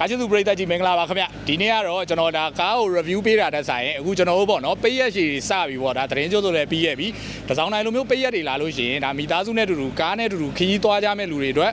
ကားချစ်သူပရိသတ်ကြီးမင်္ဂလာပါခင်ဗျဒီနေ့ကတော့ကျွန်တော်ဒါကားကို review ပေးတာတက်ဆိုင်ရင်အခုကျွန်တော်တို့ပေါ့နော်ပိတ်ရက်ရှည်စပြီပေါ့ဒါသတင်းကြိုးဆိုလည်းပြီးရဲ့ပြီတစောင်းတိုင်းလိုမျိုးပိတ်ရက်တွေလာလို့ရှိရင်ဒါမိသားစုနဲ့တူတူကားနဲ့တူတူခီးသွားကြမဲ့လူတွေအတွက်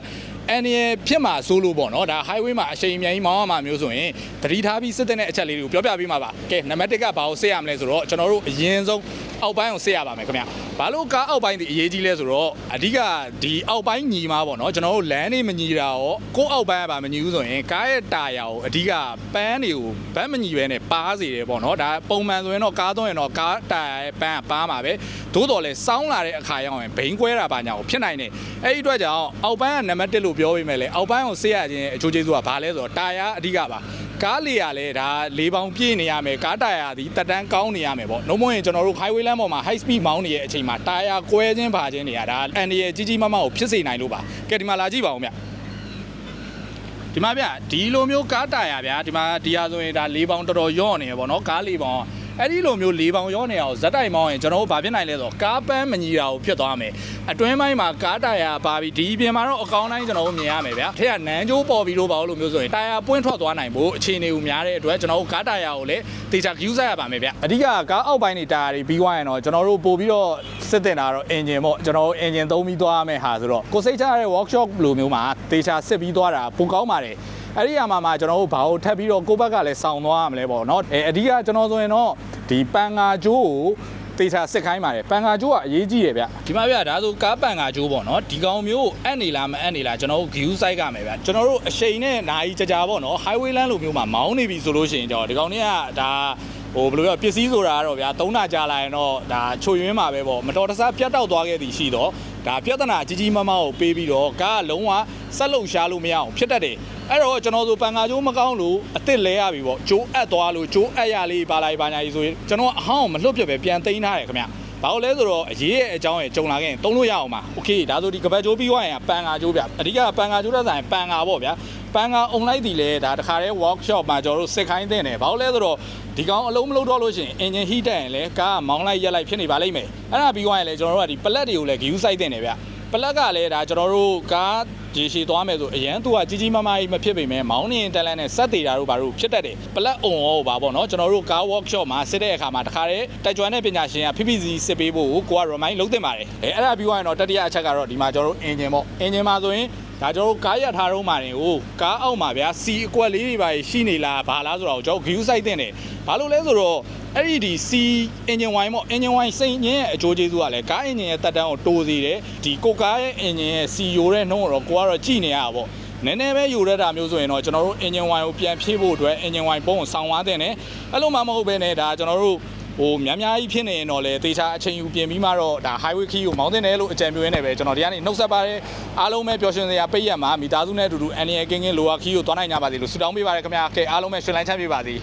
အန်ရဖြစ်မှာစိုးလို့ပေါ့နော်ဒါ highway မှာအရှိန်အမြန်ကြီးမောင်းရမှာမျိုးဆိုရင်တတိထားပြီးစစ်တဲ့အချက်လေးတွေကိုပြောပြပေးမှာပါကဲနံပါတ်1ကဘာကိုစစ်ရမလဲဆိုတော့ကျွန်တော်တို့အရင်ဆုံး အောက်ပိုင်းကိုစစ်ရပါမယ်ခင်ဗျဘာလို့ကားအောက်ပိုင်းဒီအရေးကြီးလဲဆိုတော့အဓိကဒီအောက်ပိုင်းညီမှာပေါ့နော်ကျွန်တော်တို့လမ်းနေမညီတာရောကိုယ့်အောက်ပိုင်းကပါမညီဘူးဆိုရင်ကားရဲ့တာယာကိုအဓိကပန်းတွေကိုဗန်းမညီပဲနဲ့ပါစေတယ်ပေါ့နော်ဒါပုံမှန်ဆိုရင်တော့ကားသွင်းရင်တော့ကားတာယာရဲ့ပန်းကပါမှာပဲသို့တော်လဲစောင်းလာတဲ့အခါရောက်ရင်ဘိန်းကွဲတာပါညာကိုဖြစ်နိုင်တယ်အဲ့ဒီအတွက်ကြောင့်အောက်ပိုင်းကနံပါတ်1လို့ပြောပေးမယ်လေအောက်ပိုင်းကိုစစ်ရခြင်းအချိုးကျေးဇူးကဘာလဲဆိုတော့တာယာအဓိကပါကားလေးရလဲဒါ၄ပေါင်ပြည့်နေရမယ်ကားတာယာဒီတက်တန်းကောင်းနေရမယ်ပေါ့နှုံးမရင်ကျွန်တော်တို့ highway လမ်းပေါ်မှာ high speed မောင်းနေတဲ့အချိန်မှာတာယာကွဲခြင်းပါခြင်းတွေကဒါအန်ဒီရဲ့ကြီးကြီးမားမားကိုဖြစ်စေနိုင်လို့ပါကဲဒီမှာလာကြည့်ပါဦးဗျဒီမှာဗျဒီလိုမျိုးကားတာယာဗျာဒီမှာဒီဟာဆိုရင်ဒါ၄ပေါင်တော်တော်ရော့နေရပေါ့နော်ကား၄ပေါင် အဲ့ဒီလိုမျိုး၄ပေါင်ရောနေအောင်ဇက်တိုင်မောင်းရင်ကျွန်တော်တို့ဘာဖြစ်နိုင်လဲဆိုတော့ကားပန်းမညီတာကိုဖြစ်သွားမယ်အတွင်းပိုင်းမှာကားတာယာပါပြီးဒီပြင်မှာတော့အကောင်းတိုင်းကျွန်တော်တို့မြင်ရမယ်ဗျာထက်ကနန်းကျိုးပေါ်ပြီးလို့ပါလို့မျိုးဆိုရင်တာယာပွင့်ထွက်သွားနိုင်ဖို့အခြေအနေကိုများတဲ့အတွက်ကျွန်တော်တို့ကားတာယာကိုလည်းတေချာ use ရပါမယ်ဗျအဓိကကားအောက်ပိုင်းတွေတာယာတွေပြီးသွားရင်တော့ကျွန်တော်တို့ပို့ပြီးတော့စစ်တင်တာတော့ engine ပေါ့ကျွန်တော်တို့ engine သုံးပြီးသွားရမယ်ဟာဆိုတော့ကိုစိတ်ချရတဲ့ workshop လိုမျိုးမှာတေချာစစ်ပြီးသွားတာပိုကောင်းပါတယ် အဲ့ဒီအမှာမှာကျွန်တော်တို့ဘာလို့ထပ်ပြီးတော့ကိုဘက်ကလည်းစောင်းသွားရမလဲပေါ့เนาะအဲအဓိကကျွန်တော်ဆိုရင်တော့ဒီပန်ငါကျိုးကိုတေချာစစ်ခိုင်းပါတယ်ပန်ငါကျိုးကအရေးကြီးတယ်ဗျဒီမှာဗျဒါဆိုကားပန်ငါကျိုးပေါ့နော်ဒီကောင်မျိုးအပ်နေလားမအပ်နေလားကျွန်တော်တို့ view site ကမယ်ဗျကျွန်တော်တို့အရှိန်နဲ့နိုင်ကြကြပေါ့နော် highway land လိုမျိုးမှာမောင်းနေပြီဆိုလို့ရှိရင်ကျွန်တော်ဒီကောင်တွေကဒါ ဟိုဘယ်လိုပြောပစ္စည်းဆိုတာကတော့ဗျာသုံးနာကြာလာရင်တော့ဒါချွေရင်းမှာပဲပေါ့မတော်တဆပြတ်တောက်သွားခဲ့သည်ရှိတော့ဒါပြဿနာကြီးကြီးမားမားကိုပေးပြီးတော့ကားကလုံးဝဆက်လုံရှားလို့မရအောင်ဖြစ်တတ်တယ်အဲ့တော့ကျွန်တော်တို့ပန်ကာကျိုးမကောင်းလို့အစ်စ်လဲရပြီပေါ့ကျိုးအပ်သွားလို့ကျိုးအပ်ရလေးပါလိုက်ပါညာကြီးဆိုရင်ကျွန်တော်အဟောင်းမလွတ်ပြတ်ပဲပြန်သိမ်းထားတယ်ခင်ဗျဘာလို့လဲဆိုတော့အရေးရဲ့အကြောင်းရဲ့ကြုံလာခဲ့ရင်တုံးလို့ရအောင်ပါโอเคဒါဆိုဒီကပတ်ကျိုးပြီးသွားရင်ပန်ကာကျိုးဗျအဓိကပန်ကာကျိုးတဲ့ဆိုင်ပန်ကာပေါ့ဗျာ ပန်ကာအွန်လိုက်တီလဲဒါတခါတည်း workshop မှာကျွန်တော်တို့စစ်ခိုင်းတဲ့တယ်ဘာလို့လဲဆိုတော့ဒီကောင်အလုံးမလုံးတော့လို့ရှိရင် engine heat တက်ရင်လဲကားကမောင်းလိုက်ရက်လိုက်ဖြစ်နေပါလိမ့်မယ်အဲ့ဒါပြီးသွားရင်လဲကျွန်တော်တို့ကဒီပလက်တွေကိုလည်း view site တင်တယ်ဗျပလက်ကလည်းဒါကျွန်တော်တို့ကား ရေရှည်သွားမယ်ဆိုအရန်သူကကြီးကြီးမားမားကြီးမဖြစ်ပေမဲ့မောင်းနေရင်တက်လန်းနဲ့စက်သေးတာတို့ဘာတို့ဖြစ်တတ်တယ်ပလက်အုံရောပါပေါ့နော်ကျွန်တော်တို့ကား workshop မှာစစ်တဲ့အခါမှာတခါတည်းတိုက်ကြွတဲ့ပညာရှင်က PPC စစ်ပေးဖို့ကိုက remind လုပ်တင်ပါတယ်အဲအဲ့ဒါပြီးသွားရင်တော့တတိယအချက်ကတော့ဒီမှာကျွန်တော်တို့ engine ပေါ့ engine မှာဆိုရင်ဒါကျွန်တော်တို့ကားရထားတော့မှာနေဟိုကားအောက်မှာဗျာစီအကွက်လေးတွေပါရှိနေလားဘာလားဆိုတော့ကျွန်တော် view site တင်တယ်ဘာလို့လဲဆိုတော့အဲ့ဒီဒီ C engine wine ပေါ့ engine wine စိတ်ညင်းရဲ့အကျိုးကျေးဇူးကလည်းကား engine ရဲ့တက်တန်းကိုတိုးစေတယ်ဒီကိုကားရဲ့ engine ရဲ့ C ယိုတဲ့နှုန်းကိုတော့ကိုကတော့ကြည့်နေရတာပေါ့နည်းနည်းပဲယူရတာမျိုးဆိုရင်တော့ကျွန်တော်တို့ engine wine ကိုပြန်ဖြည့်ဖို့အတွက် engine wine ပုံကိုဆောင်းသွားတဲ့နဲ့အဲ့လိုမှမဟုတ်ဘဲနဲ့ဒါကျွန်တော်တို့ဟိုများများကြီးဖြစ်နေရင်တော့လေတေချာအချိန်ယူပြင်ပြီးမှတော့ဒါ highway key ကိုမောင်းတင်တယ်လို့အကြံပြုရင်းနေပဲကျွန်တော်ဒီကနေနှုတ်ဆက်ပါတယ်အားလုံးပဲပျော်ရွှင်စရာပိတ်ရက်မှာမိသားစုနဲ့အတူတူအန်ရီယကင်းကင်းလိုဝါ key ကိုသွားနိုင်ကြပါစေလို့ဆုတောင်းပေးပါတယ်ခင်ဗျာကဲအားလုံးပဲရှင်လန်းချမ်းပေးပါစေ